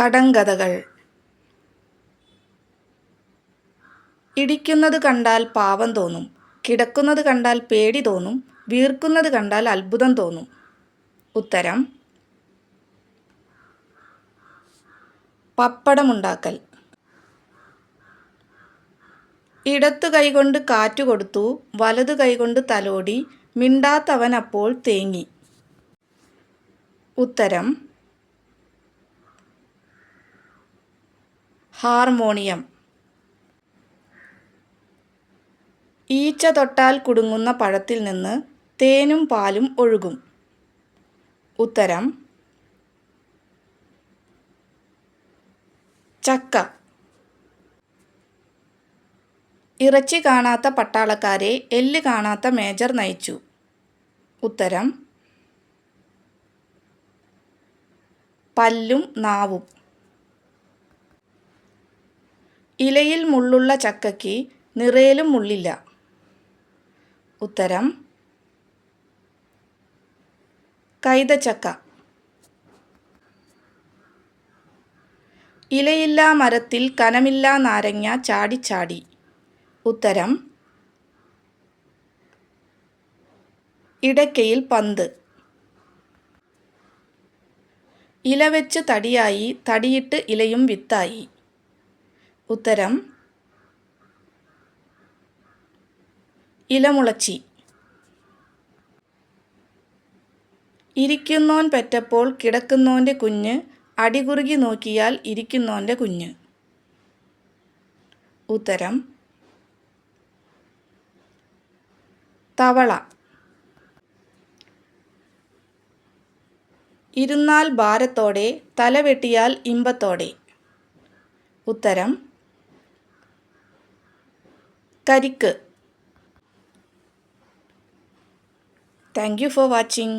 കടങ്കഥകൾ. ഇടിക്കുന്നത് കണ്ടാൽ പാവം തോന്നും. കിടക്കുന്നത് കണ്ടാൽ പേടി തോന്നും. വീർക്കുന്നത് കണ്ടാൽ അത്ഭുതം തോന്നും. ഉത്തരം പപ്പടമുണ്ടാക്കൽ. ഇടത്തു കൈകൊണ്ട് കാറ്റു കൊടുത്തു വലതു കൈകൊണ്ട് തലോടി മിണ്ടാത്തവൻ അപ്പോൾ തേങ്ങി. ഉത്തരം ഹാർമോണിയം. ഈച്ച തൊട്ടാൽ കുടുങ്ങുന്ന പഴത്തിൽ നിന്ന് തേനും പാലും ഒഴുകും. ഉത്തരം ചക്ക. ഇറച്ചി കാണാത്ത പട്ടാളക്കാരെ എല്ല് കാണാത്ത മേജർ നയിച്ചു. ഉത്തരം പല്ലും നാവും. ഇലയിൽ മുള്ളുള്ള ചക്കയ്ക്ക് നിറയിലും മുള്ളില്ല. ഉത്തരം കൈതച്ചക്ക. ഇലയില്ലാ മരത്തിൽ കനമില്ല നാരങ്ങ ചാടിച്ചാടി ഉത്തരം ഇടയ്ക്കയിൽ പന്ത്. ഇല വെച്ച് തടിയായി തടിയിട്ട് ഇലയും വിത്തായി. ഉത്തരം ഇലമുളച്ചി. ഇരിക്കുന്നോൻ പെറ്റപ്പോൾ കിടക്കുന്നോന്റെ കുഞ്ഞ് അടികുറുകി നോക്കിയാൽ ഇരിക്കുന്നോന്റെ കുഞ്ഞ്. ഉത്തരം തവള. ഇരുന്നാൽ ഭാരത്തോടെ തലവെട്ടിയാൽ ഇമ്പത്തോടെ. ഉത്തരം കരിക്ക് താങ്ക് യു ഫോർ വാച്ചിങ്